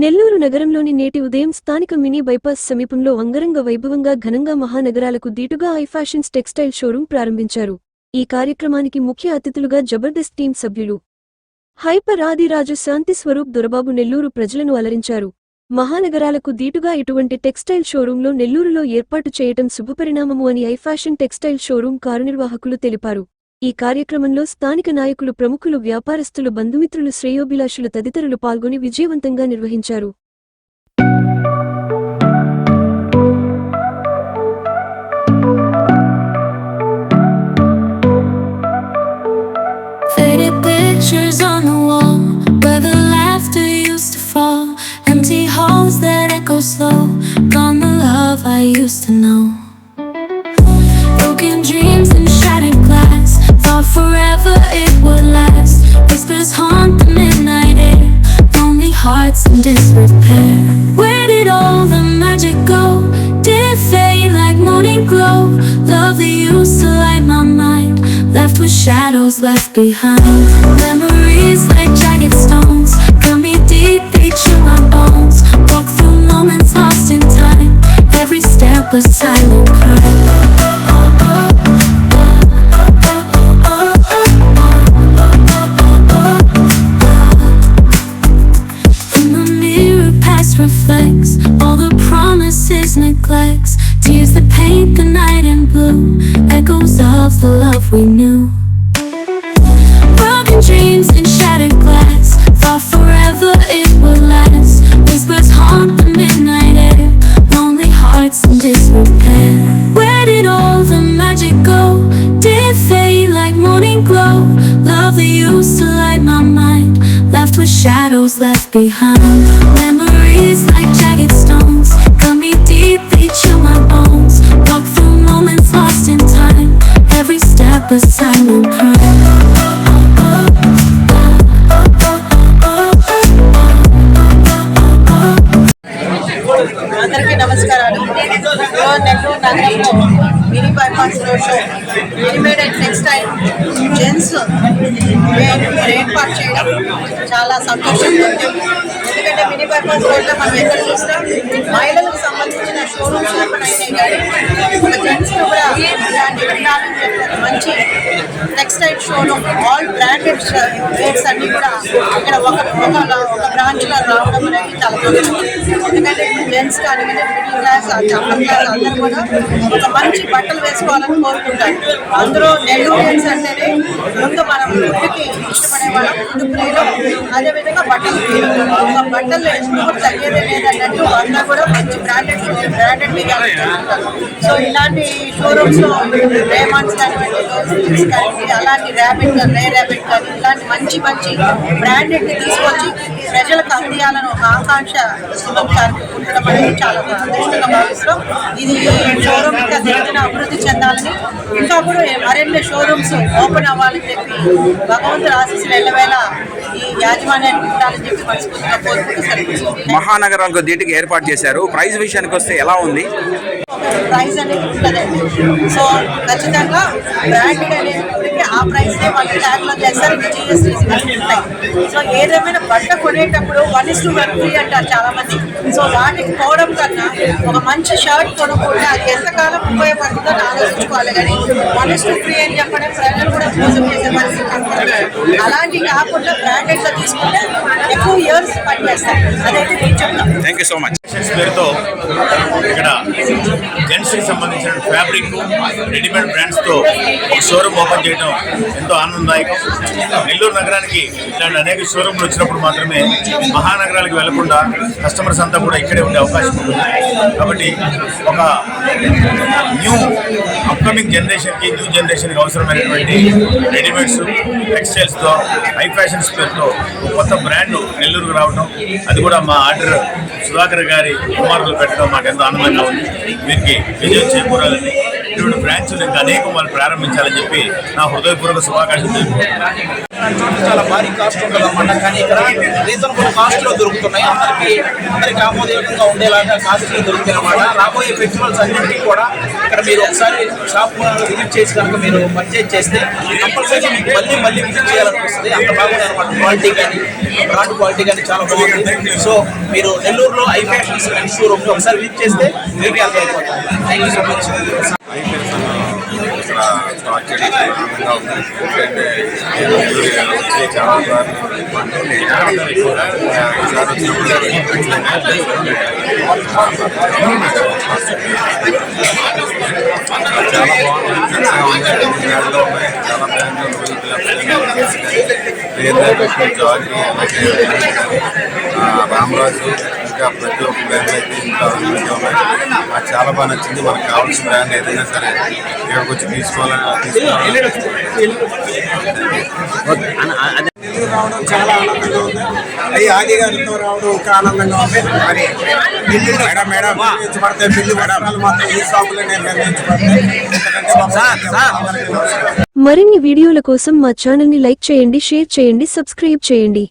నెల్లూరు నగరంలోని నేటి ఉదయం స్థానిక మినీ బైపాస్ సమీపంలో అంగరంగ వైభవంగా ఘనంగా మహానగరాలకు దీటుగా ఐ ఫ్యాషన్స్ టెక్స్టైల్ షోరూం ప్రారంభించారు. ఈ కార్యక్రమానికి ముఖ్య అతిథులుగా జబర్దస్త్ టీం సభ్యులు హైపర్ ఆదిరాజు శాంతి స్వరూప్ దొరబాబు నెల్లూరు ప్రజలను అలరించారు. మహానగరాలకు దీటుగా ఇటువంటి టెక్స్టైల్ షోరూంలో నెల్లూరులో ఏర్పాటు చేయటం శుభపరిణామము అని ఐ ఫ్యాషన్ టెక్స్టైల్ షోరూం కార్యనిర్వాహకులు తెలిపారు. ఈ కార్యక్రమంలో స్థానిక నాయకులు ప్రముఖులు వ్యాపారస్తులు బంధుమిత్రులు శ్రేయోభిలాషులు తదితరులు పాల్గొని విజయవంతంగా నిర్వహించారు. Used to hearts in disrepair. Where did all the magic go? Did it fade like morning glow? Love that used to light my mind. Left with shadows left behind. Memories like jagged stones. Cut me deep, they chill my bones. Walk through moments lost in time. Every step a silent cry. Of the love we knew. Broken dreams and shattered glass, thought forever it would last. Whispers haunt the midnight air, lonely hearts in disrepair. Where did all the magic go? Did fade like morning glow? Love that used to light my mind, left with shadows left behind. Memories like jagged cry. అందరికీ నమస్కారాలు నెల్లూరు నగరంలో mini bypass రోడ్లో readymade and textile gents ఏర్పాటు చేయడం చాలా సంతోషంగా ఉంది ఎందుకంటే మినీ బైపాస్ రోడ్లో మనం ఎక్కడ చూసినా మహిళలకు సంబంధించి జెంట్స్ కూడా ఇలాంటి ఉండాలని చెప్పి మంచి టెక్స్టైల్ షోలో ఆల్ బ్రాండెడ్ వేర్స్ అన్ని కూడా ఇక్కడ ఒక ఒక బ్రాంచ్ బ్రాంచ్లో రావడం అనేది చాలా ఎందుకంటే జెంట్స్ కానీ మిడిల్ క్లాస్ అప్పర్ క్లాస్ అందరూ కూడా ఒక మంచి బట్టలు వేసుకోవాలని కోరుకుంటారు అందులో నెల్లూరియన్స్ అంటేనే ముందు మనం ఫుడ్కి ఇష్టపడే వాళ్ళం ఫుడ్ ప్రియులు అదేవిధంగా బట్టలు ప్రియులు ఒక బట్టలు ఎప్పుడు తగ్గేదే లేదన్నట్టు అందరూ కూడా మంచి బ్రాండెడ్ బ్రాండెడ్ మీద సో ఇలాంటి షోరూమ్స్లో రేమండ్స్ కానివ్వండి లోన్స్ కానివ్వండి అలాంటి ర్యాబిట్ కానీ రే ర్యాబిట్ కానీ ఇలాంటి మంచి మంచి బ్రాండెడ్ని తీసుకొచ్చి ప్రజలకు అందియాలని ఒక ఆకాంక్ష సుమన్ గారికి ఉండడం అనేది చాలా అదృష్టంగా భావిస్తాం ఇది షోరూమ్ ఇంకా దినదిన అభివృద్ధి చెందాలని ఇంకా కూడా మరెన్నో షోరూమ్స్ ఓపెన్ అవ్వాలని చెప్పి భగవంతుడు ఆశీస్సులు ఎల్లవేళ మహానగరాలకు ధీటుగా ఏర్పాటు చేశారు. ప్రైస్ విషయానికి వస్తే ఎలా ఉంది? ప్రైస్ అనేది సో ఖచ్చితంగా బ్రాండెడ్ అనేది ఆ ప్రైస్ వాళ్ళు ట్యాగ్లో చేస్తారు జిఎస్టీ ఉంటాయి సో ఏదేమైనా బట్ట కొనేటప్పుడు one is to one free అంటారు చాలా మంది సో వాటికి పోవడం కన్నా ఒక మంచి షర్ట్ కొనుక్కుంటే అది ఎంతకాలం ఉపయోగపడుతుందో ఆలోచించుకోవాలి. కానీ వన్ ఇస్ టు ఫ్రీ అని చెప్పడం ప్రజలు కూడా మోసం చేసే పరిస్థితి కనపడుతుంది. అలాంటివి కాకుండా బ్రాండెడ్లో తీసుకుంటే ఎక్కువ ఇయర్స్ పనిచేస్తాయి. అదైతే నేను చెప్తాను. థ్యాంక్ యూ సో మచ్ పేరుతో ఇక్కడ జెంట్స్కి సంబంధించిన ఫ్యాబ్రిక్ రెడీమేడ్ బ్రాండ్స్తో షోరూమ్ ఓపెన్ చేయడం ఎంతో ఆనందదాయకం. నెల్లూరు నగరానికి ఇలాంటి అనేక షోరూమ్లు వచ్చినప్పుడు మాత్రమే మహానగరాలకు వెళ్ళకుండా కస్టమర్స్ అంతా కూడా ఇక్కడే ఉండే అవకాశం ఉంటుంది. కాబట్టి ఒక న్యూ అప్కమింగ్ జనరేషన్కి న్యూ జనరేషన్కి అవసరమైనటువంటి రెడీమేడ్స్ టెక్స్టైల్స్తో హై ఫ్యాషన్స్ పేరుతో కొత్త బ్రాండ్ నెల్లూరుకు రావడం అది కూడా మా ఆర్డర్ సుధాకర్ గారి కుమారులు పెట్టడం మాకు ఎంతో ఆనందంగా ఉంది. వీరికి విజయం చేకూరాలని ఇటువంటి బ్రాంచ్లు ఇంకా అనేకం వాళ్ళు ప్రారంభించాలని చెప్పి నా హృదయపూర్వక శుభాకాంక్షలు చాలా భారీ కాస్ట్ ఉంటుంది అనమాట కానీ ఇక్కడ రీజనబుల్ కాస్ట్లో దొరుకుతున్నాయి. అందరికి అందరికి ఆమోదయోగంగా ఉండేలాగా కాస్ట్లో దొరుకుతాయి అనమాట రాబోయే ఫెస్టివల్స్ అన్నింటికి కూడా ఇక్కడ మీరు ఒకసారి షాప్ విజిట్ చేసి కనుక మీరు పర్చేజ్ చేస్తే కంపల్సరీ మీకు మళ్ళీ మళ్ళీ విజిట్ చేయాలనిపిస్తుంది. అంత బాగుంది అనమాట క్వాలిటీ కానీ బ్రాండ్ క్వాలిటీ కానీ చాలా బాగుంది. సో మీరు నెల్లూరులో ఐ ఫ్యాషన్స్ షోరూమ్ ఒకసారి విజిట్ చేస్తే మీకు అర్థమైపోతుంది. థ్యాంక్ యూ సో మచ్ ఇక్కడ స్టార్ట్ చేయడం చాలా ఆనందంగా ఉంది ఎందుకంటే నేను ఊరి వచ్చి చాలా సార్లు ఈసారి వచ్చినప్పుడు చాలా బాగుంది ఫ్రెష్గా ఉంది అన్ని బ్రాండ్లో ఉన్నాయి చాలా బ్రాండ్లు జార్జీ అలాగే ఆ, రామరాజు ఇంకా ప్రతి ఒక్క బ్రాండ్ అయితే ఇంకా ఉన్నాయి. నాకు చాలా బాగా నచ్చింది. మనకు కావాల్సిన బ్రాండ్ ఏదైనా సరే ఇక్కడికి వచ్చి తీసుకోవాలని తీసుకోవాలి. రావడం చాలా ఆనందంగా ఉంది అయ్యి ఆగి గారితో రావడం ఇంకా ఆనందంగా ఉంది. మరి పెళ్ళి మేడం మేడం నిర్ణయించబడతాయి వస్త్రాలు మాత్రం ఈ నిర్ణయించబడతాయి మా అందరికీ నమస్కారం. మరిన్ని వీడియోల కోసం మా ఛానల్ని లైక్ చేయండి షేర్ చేయండి సబ్స్క్రైబ్ చేయండి.